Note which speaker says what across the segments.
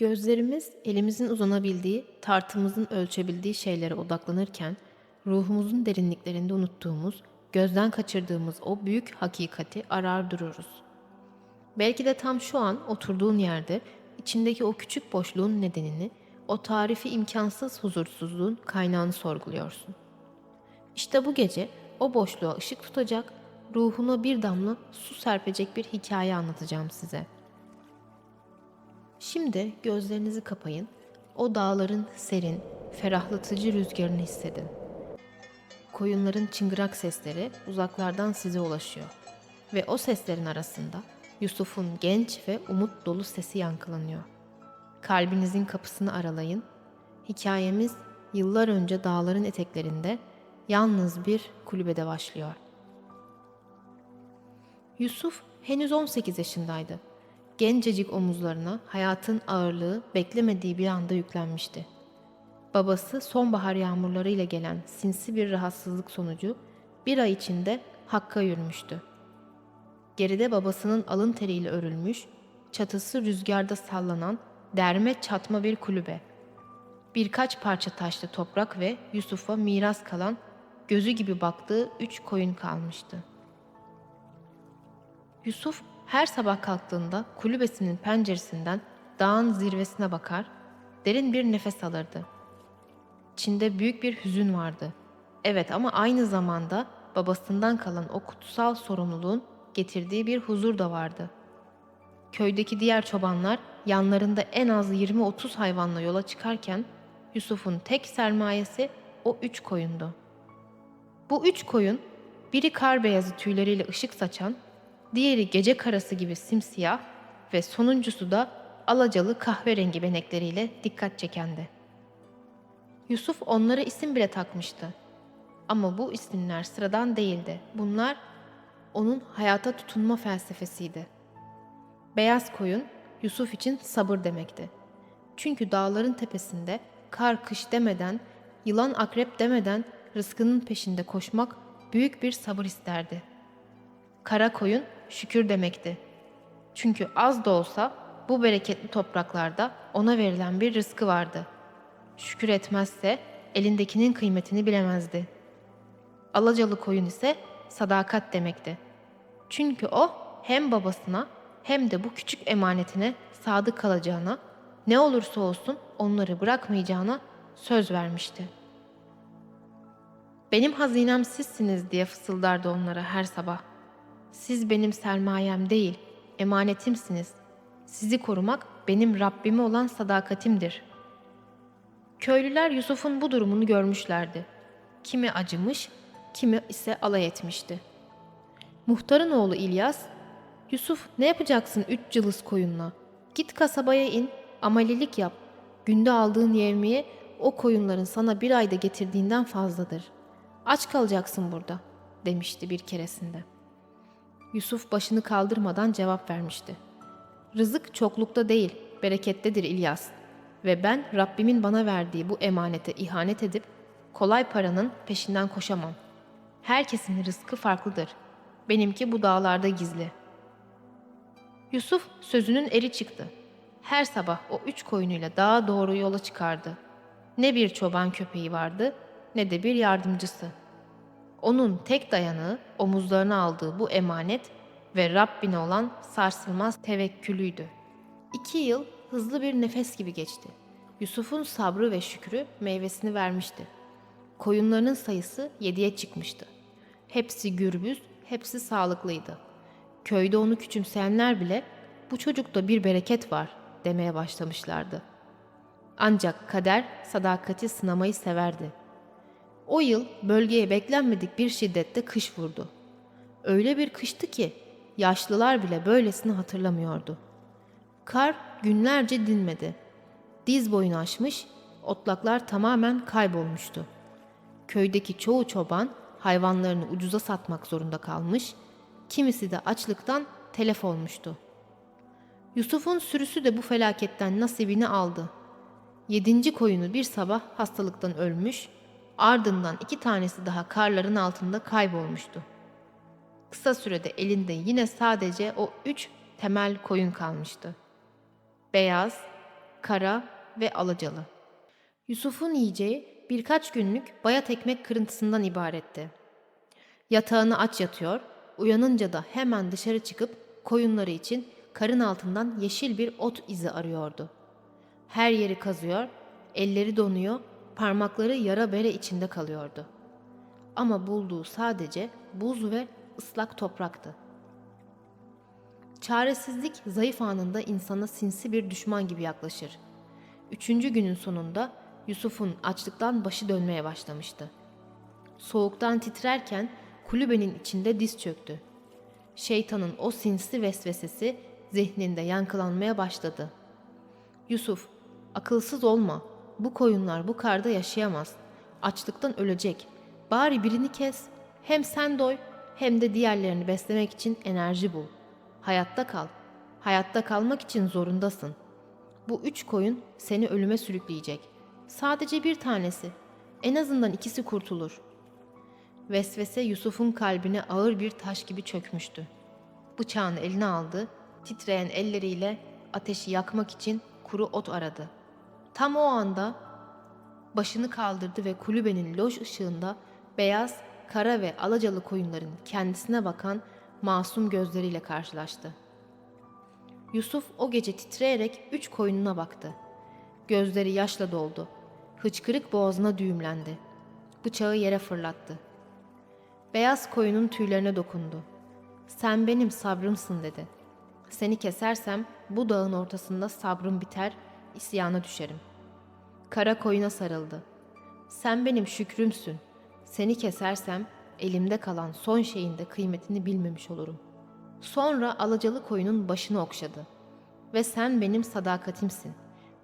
Speaker 1: Gözlerimiz elimizin uzanabildiği, tartımızın ölçebildiği şeylere odaklanırken, ruhumuzun derinliklerinde unuttuğumuz, gözden kaçırdığımız o büyük hakikati arar dururuz. Belki de tam şu an oturduğun yerde içindeki o küçük boşluğun nedenini, o tarifi imkansız huzursuzluğun kaynağını sorguluyorsun. İşte bu gece o boşluğa ışık tutacak, ruhuna bir damla su serpecek bir hikaye anlatacağım size. Şimdi gözlerinizi kapayın, o dağların serin, ferahlatıcı rüzgarını hissedin. Koyunların çıngırak sesleri uzaklardan size ulaşıyor. Ve o seslerin arasında Yusuf'un genç ve umut dolu sesi yankılanıyor. Kalbinizin kapısını aralayın. Hikayemiz yıllar önce dağların eteklerinde yalnız bir kulübede başlıyor. Yusuf henüz 18 yaşındaydı. Gencecik omuzlarına hayatın ağırlığı beklemediği bir anda yüklenmişti. Babası sonbahar yağmurlarıyla gelen sinsi bir rahatsızlık sonucu bir ay içinde Hakk'a yürümüştü. Geride babasının alın teriyle örülmüş, çatısı rüzgarda sallanan derme çatma bir kulübe. Birkaç parça taşlı toprak ve Yusuf'a miras kalan gözü gibi baktığı üç koyun kalmıştı. Yusuf her sabah kalktığında kulübesinin penceresinden dağın zirvesine bakar, derin bir nefes alırdı. İçinde büyük bir hüzün vardı. Evet ama aynı zamanda babasından kalan o kutsal sorumluluğun getirdiği bir huzur da vardı. Köydeki diğer çobanlar yanlarında en az 20-30 hayvanla yola çıkarken Yusuf'un tek sermayesi o üç koyundu. Bu üç koyun biri kar beyazı tüyleriyle ışık saçan, diğeri gece karası gibi simsiyah ve sonuncusu da alacalı kahverengi benekleriyle dikkat çekendi. Yusuf onlara isim bile takmıştı. Ama bu isimler sıradan değildi. Bunlar onun hayata tutunma felsefesiydi. Beyaz koyun Yusuf için sabır demekti. Çünkü dağların tepesinde kar kış demeden, yılan akrep demeden rızkının peşinde koşmak büyük bir sabır isterdi. Kara koyun şükür demekti. Çünkü az da olsa bu bereketli topraklarda ona verilen bir rızkı vardı. Şükür etmezse elindekinin kıymetini bilemezdi. Alacalı koyun ise sadakat demekti. Çünkü o hem babasına hem de bu küçük emanetine sadık kalacağına, ne olursa olsun onları bırakmayacağına söz vermişti. Benim hazinem sizsiniz diye fısıldardı onlara her sabah. Siz benim sermayem değil, emanetimsiniz. Sizi korumak benim Rabbime olan sadakatimdir. Köylüler Yusuf'un bu durumunu görmüşlerdi. Kimi acımış, kimi ise alay etmişti. Muhtarın oğlu İlyas, Yusuf ne yapacaksın üç cılız koyunla? Git kasabaya in, amelilik yap. Günde aldığın yevmiye o koyunların sana bir ayda getirdiğinden fazladır. Aç kalacaksın burada, demişti bir keresinde. Yusuf başını kaldırmadan cevap vermişti. Rızık çoklukta değil, berekettedir İlyas. Ve ben Rabbimin bana verdiği bu emanete ihanet edip kolay paranın peşinden koşamam. Herkesin rızkı farklıdır. Benimki bu dağlarda gizli. Yusuf sözünün eri çıktı. Her sabah o üç koyunuyla dağa doğru yola çıkardı. Ne bir çoban köpeği vardı ne de bir yardımcısı. Onun tek dayanığı omuzlarına aldığı bu emanet ve Rabbine olan sarsılmaz tevekkülüydü. İki yıl hızlı bir nefes gibi geçti. Yusuf'un sabrı ve şükrü meyvesini vermişti. Koyunlarının sayısı yediye çıkmıştı. Hepsi gürbüz, hepsi sağlıklıydı. Köyde onu küçümseyenler bile bu çocukta bir bereket var demeye başlamışlardı. Ancak kader sadakati sınamayı severdi. O yıl bölgeye beklenmedik bir şiddette kış vurdu. Öyle bir kıştı ki yaşlılar bile böylesini hatırlamıyordu. Kar günlerce dinmedi. Diz boyunu aşmış, otlaklar tamamen kaybolmuştu. Köydeki çoğu çoban hayvanlarını ucuza satmak zorunda kalmış, kimisi de açlıktan telef olmuştu. Yusuf'un sürüsü de bu felaketten nasibini aldı. Yedinci koyunu bir sabah hastalıktan ölmüş, ardından iki tanesi daha karların altında kaybolmuştu. Kısa sürede elinde yine sadece o üç temel koyun kalmıştı. Beyaz, kara ve alacalı. Yusuf'un yiyeceği birkaç günlük bayat ekmek kırıntısından ibaretti. Yatağını aç yatıyor, uyanınca da hemen dışarı çıkıp koyunları için karın altından yeşil bir ot izi arıyordu. Her yeri kazıyor, elleri donuyor, parmakları yara bere içinde kalıyordu. Ama bulduğu sadece buz ve ıslak topraktı. Çaresizlik zayıf anında insana sinsi bir düşman gibi yaklaşır. Üçüncü günün sonunda Yusuf'un açlıktan başı dönmeye başlamıştı. Soğuktan titrerken kulübenin içinde diz çöktü. Şeytanın o sinsi vesvesesi zihninde yankılanmaya başladı. Yusuf, akılsız olma. Bu koyunlar bu karda yaşayamaz. Açlıktan ölecek. Bari birini kes. Hem sen doy hem de diğerlerini beslemek için enerji bul. Hayatta kal. Hayatta kalmak için zorundasın. Bu üç koyun seni ölüme sürükleyecek. Sadece bir tanesi. En azından ikisi kurtulur. Vesvese Yusuf'un kalbine ağır bir taş gibi çökmüştü. Bıçağını eline aldı, titreyen elleriyle ateşi yakmak için kuru ot aradı. Tam o anda başını kaldırdı ve kulübenin loş ışığında beyaz, kara ve alacalı koyunların kendisine bakan masum gözleriyle karşılaştı. Yusuf o gece titreyerek üç koyununa baktı. Gözleri yaşla doldu. Hıçkırık boğazına düğümlendi. Bıçağı yere fırlattı. Beyaz koyunun tüylerine dokundu. Sen benim sabrımsın dedi. Seni kesersem bu dağın ortasında sabrım biter, isyana düşerim. Kara koyuna sarıldı. Sen benim şükrümsün. Seni kesersem elimde kalan son şeyin de kıymetini bilmemiş olurum. Sonra alacalı koyunun başını okşadı. Ve sen benim sadakatimsin.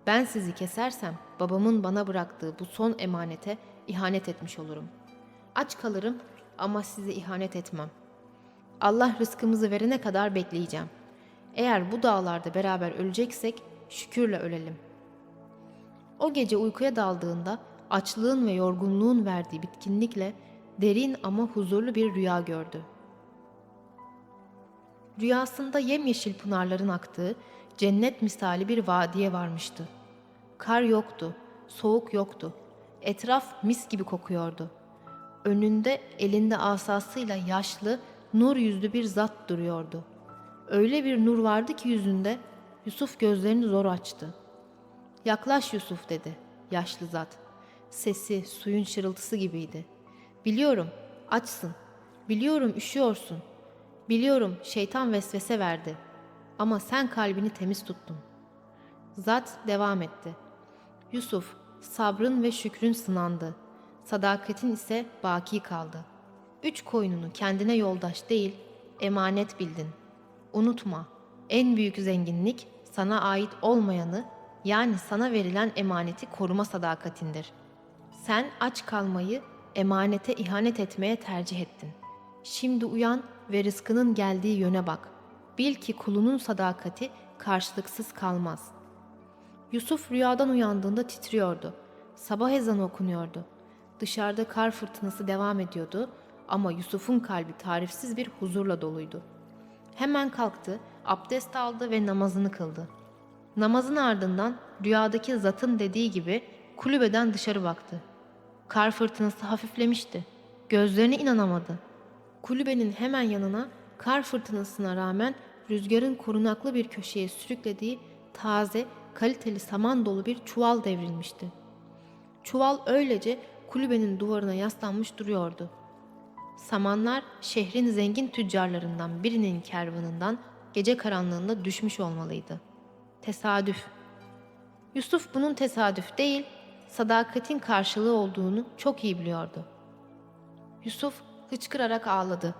Speaker 1: Ben sizi kesersem babamın bana bıraktığı bu son emanete ihanet etmiş olurum. Aç kalırım ama size ihanet etmem. Allah rızkımızı verene kadar bekleyeceğim. Eğer bu dağlarda beraber öleceksek şükürle ölelim. O gece uykuya daldığında açlığın ve yorgunluğun verdiği bitkinlikle derin ama huzurlu bir rüya gördü. Rüyasında yemyeşil pınarların aktığı cennet misali bir vadiye varmıştı. Kar yoktu, soğuk yoktu. Etraf mis gibi kokuyordu. Önünde elinde asasıyla yaşlı, nur yüzlü bir zat duruyordu. Öyle bir nur vardı ki yüzünde Yusuf gözlerini zor açtı. Yaklaş Yusuf dedi yaşlı zat. Sesi suyun şırıltısı gibiydi. Biliyorum açsın. Biliyorum üşüyorsun. Biliyorum şeytan vesvese verdi. Ama sen kalbini temiz tuttun. Zat devam etti. Yusuf sabrın ve şükrün sınandı. Sadakatin ise baki kaldı. Üç koyununu kendine yoldaş değil, emanet bildin. Unutma, en büyük zenginlik sana ait olmayanı yani sana verilen emaneti koruma sadakatindir. Sen aç kalmayı, emanete ihanet etmeye tercih ettin. Şimdi uyan ve rızkının geldiği yöne bak. Bil ki kulunun sadakati karşılıksız kalmaz. Yusuf rüyadan uyandığında titriyordu. Sabah ezanı okunuyordu. Dışarıda kar fırtınası devam ediyordu ama Yusuf'un kalbi tarifsiz bir huzurla doluydu. Hemen kalktı, abdest aldı ve namazını kıldı. Namazın ardından rüyadaki zatın dediği gibi kulübeden dışarı baktı. Kar fırtınası hafiflemişti. Gözlerine inanamadı. Kulübenin hemen yanına kar fırtınasına rağmen rüzgarın korunaklı bir köşeye sürüklediği taze, kaliteli saman dolu bir çuval devrilmişti. Çuval öylece kulübenin duvarına yaslanmış duruyordu. Samanlar şehrin zengin tüccarlarından birinin kervanından gece karanlığında düşmüş olmalıydı. Tesadüf. Yusuf bunun tesadüf değil, sadakatin karşılığı olduğunu çok iyi biliyordu. Yusuf hıçkırarak ağladı.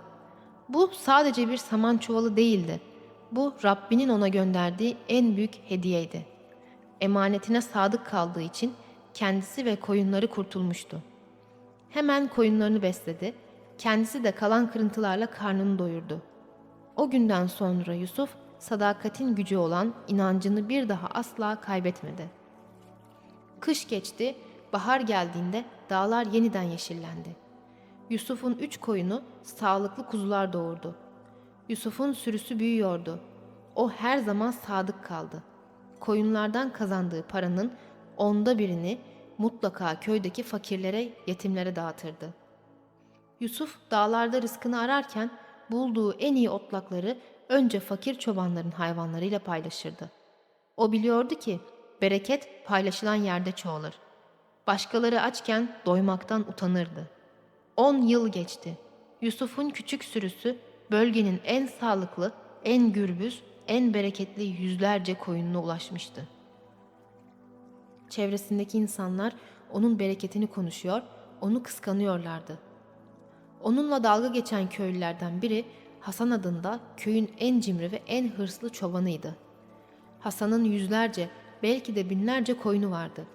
Speaker 1: Bu sadece bir saman çuvalı değildi. Bu Rabbinin ona gönderdiği en büyük hediyeydi. Emanetine sadık kaldığı için kendisi ve koyunları kurtulmuştu. Hemen koyunlarını besledi, kendisi de kalan kırıntılarla karnını doyurdu. O günden sonra Yusuf sadakatin gücü olan inancını bir daha asla kaybetmedi. Kış geçti, bahar geldiğinde dağlar yeniden yeşillendi. Yusuf'un üç koyunu sağlıklı kuzular doğurdu. Yusuf'un sürüsü büyüyordu. O her zaman sadık kaldı. Koyunlardan kazandığı paranın onda birini mutlaka köydeki fakirlere, yetimlere dağıtırdı. Yusuf dağlarda rızkını ararken bulduğu en iyi otlakları önce fakir çobanların hayvanlarıyla paylaşırdı. O biliyordu ki bereket paylaşılan yerde çoğalır. Başkaları açken doymaktan utanırdı. On yıl geçti. Yusuf'un küçük sürüsü bölgenin en sağlıklı, en gürbüz, en bereketli yüzlerce koyununa ulaşmıştı. Çevresindeki insanlar onun bereketini konuşuyor, onu kıskanıyorlardı. Onunla dalga geçen köylülerden biri Hasan adında köyün en cimri ve en hırslı çobanıydı. Hasan'ın yüzlerce, belki de binlerce koyunu vardı.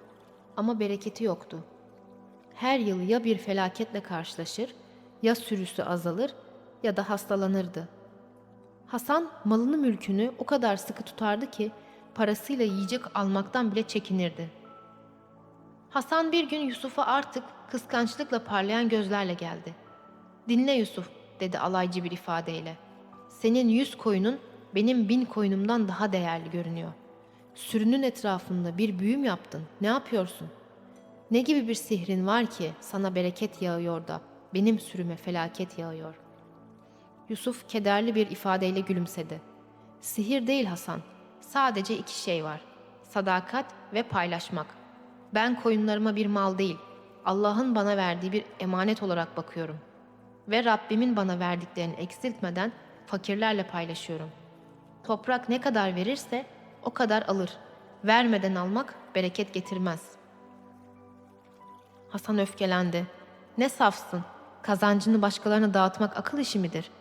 Speaker 1: Ama bereketi yoktu. Her yıl ya bir felaketle karşılaşır, ya sürüsü azalır ya da hastalanırdı. Hasan malını mülkünü o kadar sıkı tutardı ki parasıyla yiyecek almaktan bile çekinirdi. Hasan bir gün Yusuf'a artık kıskançlıkla parlayan gözlerle geldi. Dinle Yusuf, dedi alaycı bir ifadeyle. Senin yüz koyunun benim bin koyunumdan daha değerli görünüyor. Sürünün etrafında bir büyüm yaptın. Ne yapıyorsun? Ne gibi bir sihrin var ki sana bereket yağıyor da benim sürüme felaket yağıyor? Yusuf kederli bir ifadeyle gülümsedi. Sihir değil Hasan. Sadece iki şey var. Sadakat ve paylaşmak. Ben koyunlarıma bir mal değil, Allah'ın bana verdiği bir emanet olarak bakıyorum. Ve Rabbimin bana verdiklerini eksiltmeden fakirlerle paylaşıyorum. Toprak ne kadar verirse o kadar alır. Vermeden almak bereket getirmez. Hasan öfkelendi. Ne safsın. Kazancını başkalarına dağıtmak akıl işi midir?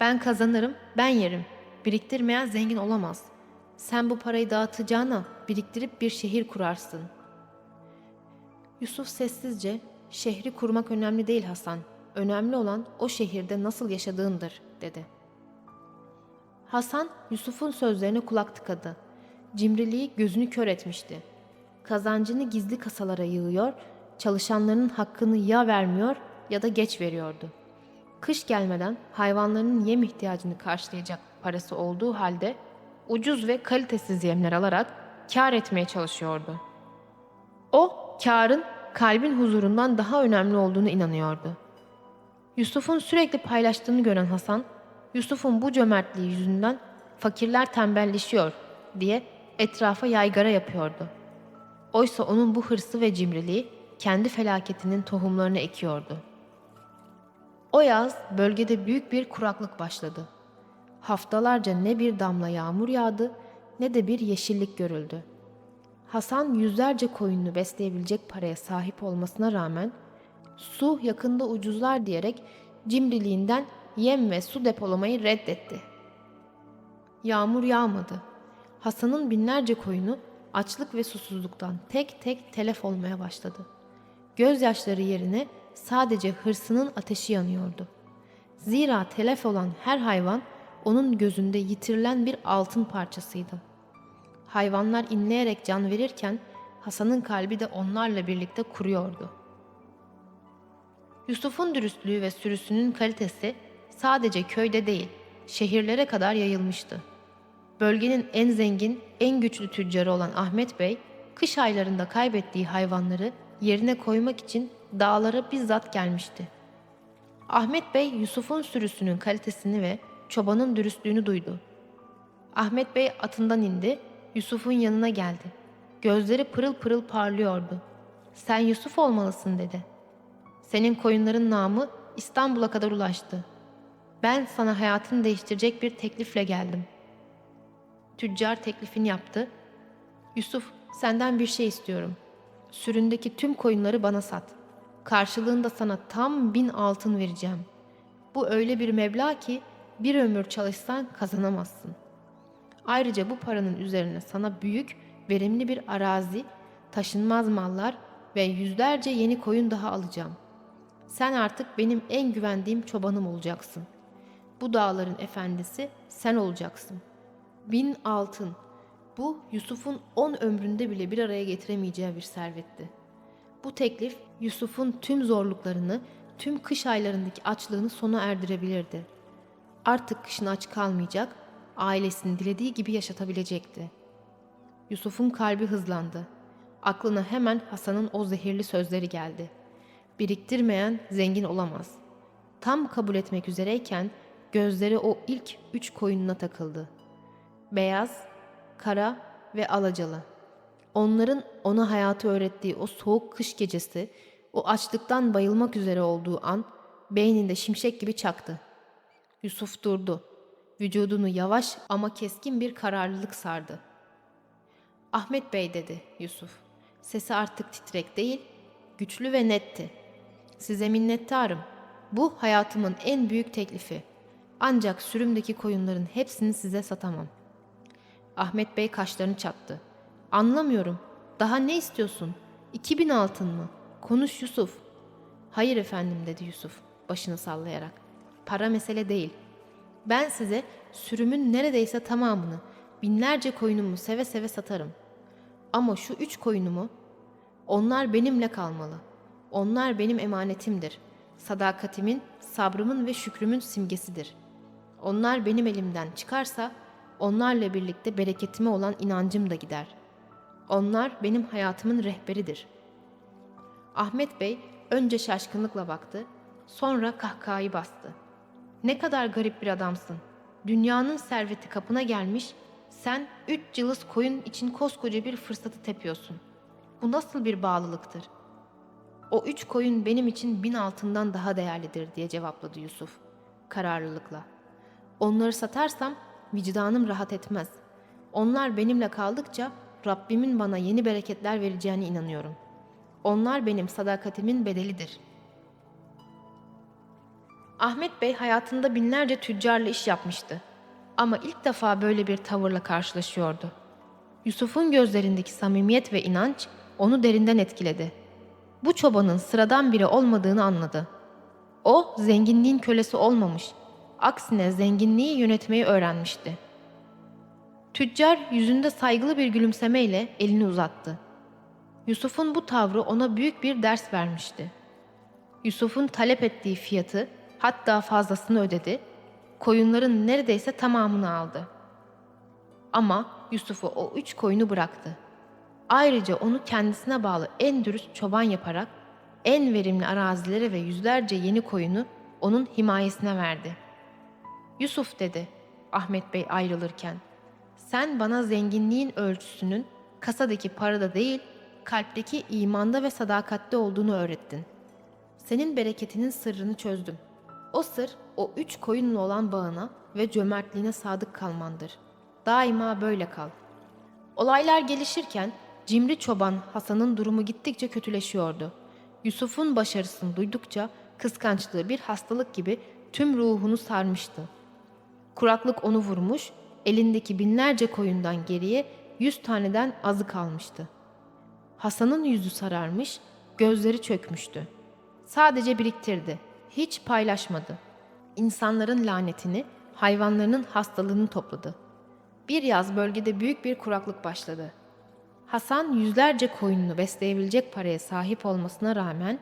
Speaker 1: Ben kazanırım, ben yerim. Biriktirmeyen zengin olamaz. Sen bu parayı dağıtacağına biriktirip bir şehir kurarsın. Yusuf sessizce, şehri kurmak önemli değil Hasan. Önemli olan o şehirde nasıl yaşadığındır, dedi. Hasan, Yusuf'un sözlerine kulak tıkadı. Cimriliği gözünü kör etmişti. Kazancını gizli kasalara yığıyor, çalışanlarının hakkını ya vermiyor ya da geç veriyordu. Kış gelmeden hayvanlarının yem ihtiyacını karşılayacak parası olduğu halde ucuz ve kalitesiz yemler alarak kar etmeye çalışıyordu. O, karın kalbin huzurundan daha önemli olduğunu inanıyordu. Yusuf'un sürekli paylaştığını gören Hasan, Yusuf'un bu cömertliği yüzünden fakirler tembelleşiyor diye etrafa yaygara yapıyordu. Oysa onun bu hırsı ve cimriliği kendi felaketinin tohumlarını ekiyordu. O yaz bölgede büyük bir kuraklık başladı. Haftalarca ne bir damla yağmur yağdı ne de bir yeşillik görüldü. Hasan yüzlerce koyununu besleyebilecek paraya sahip olmasına rağmen su yakında ucuzlar diyerek cimriliğinden yem ve su depolamayı reddetti. Yağmur yağmadı. Hasan'ın binlerce koyunu açlık ve susuzluktan tek tek telef olmaya başladı. Gözyaşları yerine sadece hırsının ateşi yanıyordu. Zira telef olan her hayvan onun gözünde yitirilen bir altın parçasıydı. Hayvanlar inleyerek can verirken Hasan'ın kalbi de onlarla birlikte kuruyordu. Yusuf'un dürüstlüğü ve sürüsünün kalitesi sadece köyde değil, şehirlere kadar yayılmıştı. Bölgenin en zengin, en güçlü tüccarı olan Ahmet Bey, kış aylarında kaybettiği hayvanları yerine koymak için dağlara bizzat gelmişti. Ahmet Bey Yusuf'un sürüsünün kalitesini ve çobanın dürüstlüğünü duydu. Ahmet Bey atından indi, Yusuf'un yanına geldi. Gözleri pırıl pırıl parlıyordu. Sen Yusuf olmalısın dedi. Senin koyunların namı İstanbul'a kadar ulaştı. Ben sana hayatını değiştirecek bir teklifle geldim. Tüccar teklifini yaptı. Yusuf, senden bir şey istiyorum. Süründeki tüm koyunları bana sat. Karşılığında sana tam bin altın vereceğim. Bu öyle bir meblağ ki bir ömür çalışsan kazanamazsın. Ayrıca bu paranın üzerine sana büyük, verimli bir arazi, taşınmaz mallar ve yüzlerce yeni koyun daha alacağım. Sen artık benim en güvendiğim çobanım olacaksın. Bu dağların efendisi sen olacaksın. Bin altın. Bu Yusuf'un on ömründe bile bir araya getiremeyeceği bir servetti. Bu teklif Yusuf'un tüm zorluklarını, tüm kış aylarındaki açlığını sona erdirebilirdi. Artık kışın aç kalmayacak, ailesini dilediği gibi yaşatabilecekti. Yusuf'un kalbi hızlandı. Aklına hemen Hasan'ın o zehirli sözleri geldi. Biriktirmeyen zengin olamaz. Tam kabul etmek üzereyken gözleri o ilk üç koyununa takıldı. Beyaz, kara ve alacalı. Onların ona hayatı öğrettiği o soğuk kış gecesi, o açlıktan bayılmak üzere olduğu an beyninde şimşek gibi çaktı. Yusuf durdu. Vücudunu yavaş ama keskin bir kararlılık sardı. Ahmet Bey dedi Yusuf. Sesi artık titrek değil, güçlü ve netti. Size minnettarım. Bu hayatımın en büyük teklifi. Ancak sürümdeki koyunların hepsini size satamam. Ahmet Bey kaşlarını çattı. Anlamıyorum. Daha ne istiyorsun? 2000 altın mı? Konuş Yusuf. Hayır efendim dedi Yusuf başını sallayarak. Para mesele değil. Ben size sürümün neredeyse tamamını, binlerce koyunumu seve seve satarım. Ama şu üç koyunumu, onlar benimle kalmalı. Onlar benim emanetimdir. Sadakatimin, sabrımın ve şükrümün simgesidir. Onlar benim elimden çıkarsa, onlarla birlikte bereketime olan inancım da gider. Onlar benim hayatımın rehberidir. Ahmet Bey önce şaşkınlıkla baktı, sonra kahkahayı bastı. Ne kadar garip bir adamsın. Dünyanın serveti kapına gelmiş, sen üç cılız koyun için koskoca bir fırsatı tepiyorsun. Bu nasıl bir bağlılıktır? O üç koyun benim için bin altından daha değerlidir diye cevapladı Yusuf kararlılıkla. Onları satarsam vicdanım rahat etmez. Onlar benimle kaldıkça Rabbimin bana yeni bereketler vereceğine inanıyorum. Onlar benim sadakatimin bedelidir. Ahmet Bey hayatında binlerce tüccarla iş yapmıştı. Ama ilk defa böyle bir tavırla karşılaşıyordu. Yusuf'un gözlerindeki samimiyet ve inanç onu derinden etkiledi. Bu çobanın sıradan biri olmadığını anladı. O zenginliğin kölesi olmamış, aksine zenginliği yönetmeyi öğrenmişti. Tüccar yüzünde saygılı bir gülümsemeyle elini uzattı. Yusuf'un bu tavrı ona büyük bir ders vermişti. Yusuf'un talep ettiği fiyatı hatta fazlasını ödedi, koyunların neredeyse tamamını aldı. Ama Yusuf'u o üç koyunu bıraktı. Ayrıca onu kendisine bağlı en dürüst çoban yaparak en verimli arazilere ve yüzlerce yeni koyunu onun himayesine verdi. Yusuf dedi Ahmet Bey ayrılırken, sen bana zenginliğin ölçüsünün kasadaki parada değil, kalpteki imanda ve sadakatte olduğunu öğrettin. Senin bereketinin sırrını çözdüm. O sır, o üç koyunla olan bağına ve cömertliğine sadık kalmandır. Daima böyle kal. Olaylar gelişirken cimri çoban Hasan'ın durumu gittikçe kötüleşiyordu. Yusuf'un başarısını duydukça kıskançlığı bir hastalık gibi tüm ruhunu sarmıştı. Kuraklık onu vurmuş, elindeki binlerce koyundan geriye yüz taneden azı kalmıştı. Hasan'ın yüzü sararmış, gözleri çökmüştü. Sadece biriktirdi, hiç paylaşmadı. İnsanların lanetini, hayvanlarının hastalığını topladı. Bir yaz bölgede büyük bir kuraklık başladı. Hasan yüzlerce koyununu besleyebilecek paraya sahip olmasına rağmen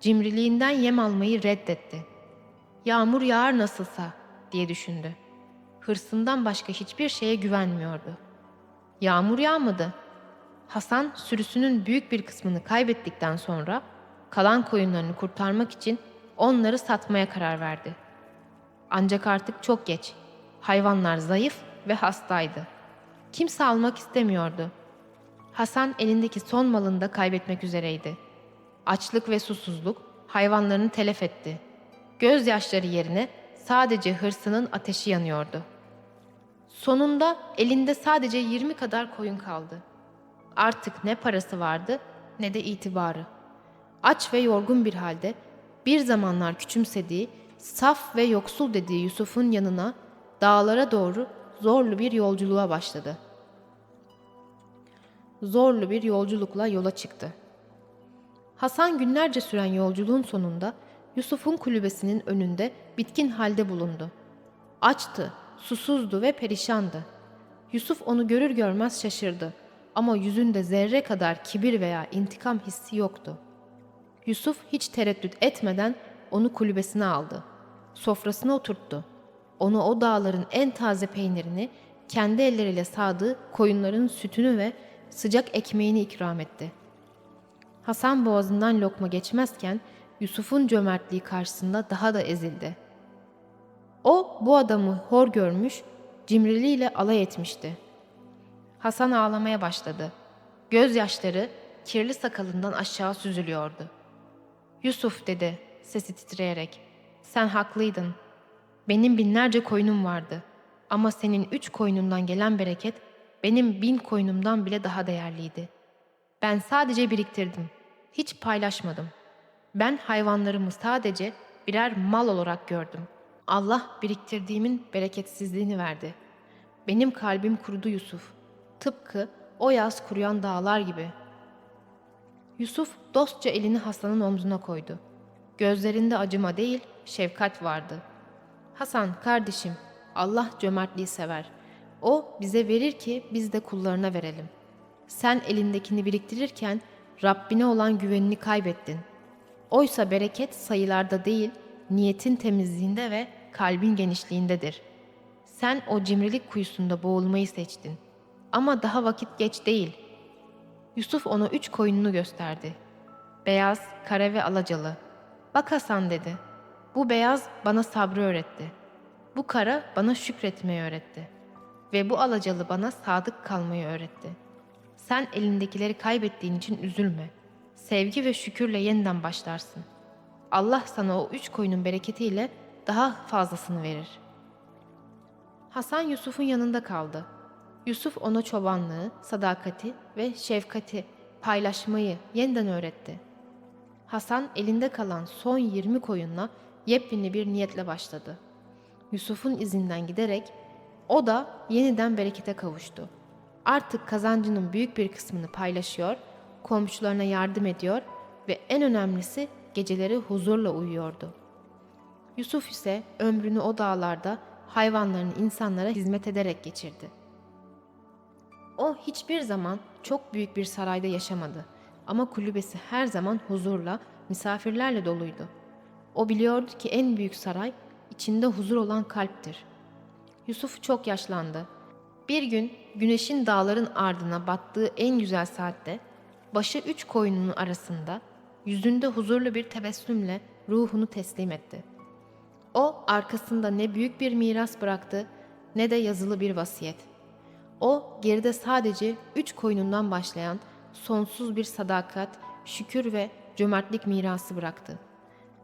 Speaker 1: cimriliğinden yem almayı reddetti. Yağmur yağar nasılsa diye düşündü. Hırsından başka hiçbir şeye güvenmiyordu. Yağmur yağmadı. Hasan sürüsünün büyük bir kısmını kaybettikten sonra kalan koyunlarını kurtarmak için onları satmaya karar verdi. Ancak artık çok geç. Hayvanlar zayıf ve hastaydı. Kimse almak istemiyordu. Hasan elindeki son malını da kaybetmek üzereydi. Açlık ve susuzluk hayvanlarını telef etti. Gözyaşları yerine sadece hırsının ateşi yanıyordu. Sonunda elinde sadece 20 kadar koyun kaldı. Artık ne parası vardı ne de itibarı. Aç ve yorgun bir halde bir zamanlar küçümsediği, saf ve yoksul dediği Yusuf'un yanına dağlara doğru zorlu bir yolculuğa başladı. Zorlu bir yolculukla yola çıktı. Hasan günlerce süren yolculuğun sonunda Yusuf'un kulübesinin önünde bitkin halde bulundu. Açtı, susuzdu ve perişandı. Yusuf onu görür görmez şaşırdı ama yüzünde zerre kadar kibir veya intikam hissi yoktu. Yusuf hiç tereddüt etmeden onu kulübesine aldı. Sofrasına oturttu. Onu o dağların en taze peynirini, kendi elleriyle sağdığı koyunların sütünü ve sıcak ekmeğini ikram etti. Hasan boğazından lokma geçmezken Yusuf'un cömertliği karşısında daha da ezildi. O bu adamı hor görmüş, cimriliğiyle alay etmişti. Hasan ağlamaya başladı. Gözyaşları kirli sakalından aşağı süzülüyordu. Yusuf dedi sesi titreyerek. Sen haklıydın. Benim binlerce koyunum vardı. Ama senin üç koyunundan gelen bereket benim bin koyunumdan bile daha değerliydi. Ben sadece biriktirdim. Hiç paylaşmadım. Ben hayvanlarımı sadece birer mal olarak gördüm. Allah biriktirdiğimin bereketsizliğini verdi. Benim kalbim kurudu Yusuf. Tıpkı o yaz kuruyan dağlar gibi. Yusuf dostça elini Hasan'ın omzuna koydu. Gözlerinde acıma değil, şefkat vardı. Hasan kardeşim, Allah cömertliği sever. O bize verir ki biz de kullarına verelim. Sen elindekini biriktirirken Rabbine olan güvenini kaybettin. Oysa bereket sayılarda değil, niyetin temizliğinde ve kalbin genişliğindedir. Sen o cimrilik kuyusunda boğulmayı seçtin. Ama daha vakit geç değil. Yusuf ona üç koyununu gösterdi. Beyaz, kara ve alacalı. Bak Hasan dedi. Bu beyaz bana sabrı öğretti. Bu kara bana şükretmeyi öğretti. Ve bu alacalı bana sadık kalmayı öğretti. Sen elindekileri kaybettiğin için üzülme. Sevgi ve şükürle yeniden başlarsın. Allah sana o üç koyunun bereketiyle daha fazlasını verir. Hasan Yusuf'un yanında kaldı. Yusuf ona çobanlığı, sadakati ve şefkati, paylaşmayı yeniden öğretti. Hasan elinde kalan son 20 koyunla yepyeni bir niyetle başladı. Yusuf'un izinden giderek o da yeniden berekete kavuştu. Artık kazancının büyük bir kısmını paylaşıyor, komşularına yardım ediyor ve en önemlisi geceleri huzurla uyuyordu. Yusuf ise ömrünü o dağlarda hayvanların insanlara hizmet ederek geçirdi. O hiçbir zaman çok büyük bir sarayda yaşamadı ama kulübesi her zaman huzurla, misafirlerle doluydu. O biliyordu ki en büyük saray içinde huzur olan kalptir. Yusuf çok yaşlandı. Bir gün güneşin dağların ardına battığı en güzel saatte başı üç koyunun arasında yüzünde huzurlu bir tebessümle ruhunu teslim etti. O arkasında ne büyük bir miras bıraktı ne de yazılı bir vasiyet. O geride sadece üç koyunundan başlayan sonsuz bir sadakat, şükür ve cömertlik mirası bıraktı.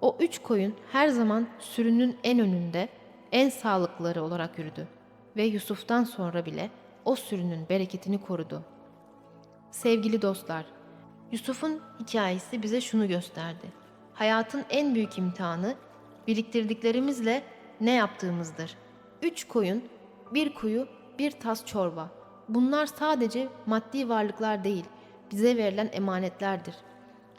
Speaker 1: O üç koyun her zaman sürünün en önünde, en sağlıklıları olarak yürüdü ve Yusuf'tan sonra bile o sürünün bereketini korudu. Sevgili dostlar, Yusuf'un hikayesi bize şunu gösterdi. Hayatın en büyük imtihanı biriktirdiklerimizle ne yaptığımızdır. Üç koyun, bir kuyu, bir tas çorba. Bunlar sadece maddi varlıklar değil, bize verilen emanetlerdir.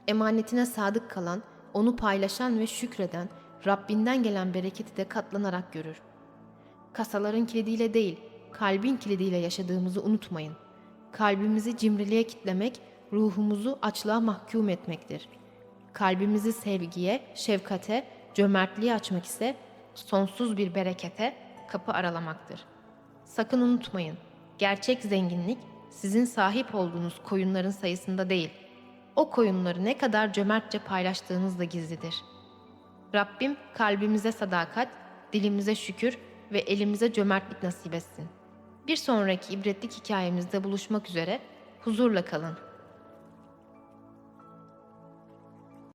Speaker 1: Emanetine sadık kalan, onu paylaşan ve şükreden, Rabbinden gelen bereketi de katlanarak görür. Kasaların kilidiyle değil, kalbin kilidiyle yaşadığımızı unutmayın. Kalbimizi cimriliğe kitlemek, ruhumuzu açlığa mahkum etmektir. Kalbimizi sevgiye, şefkate, cömertliğe açmak ise sonsuz bir berekete kapı aralamaktır. Sakın unutmayın, gerçek zenginlik sizin sahip olduğunuz koyunların sayısında değil, o koyunları ne kadar cömertçe paylaştığınızda gizlidir. Rabbim kalbimize sadakat, dilimize şükür ve elimize cömertlik nasip etsin. Bir sonraki ibretlik hikayemizde buluşmak üzere, huzurla kalın.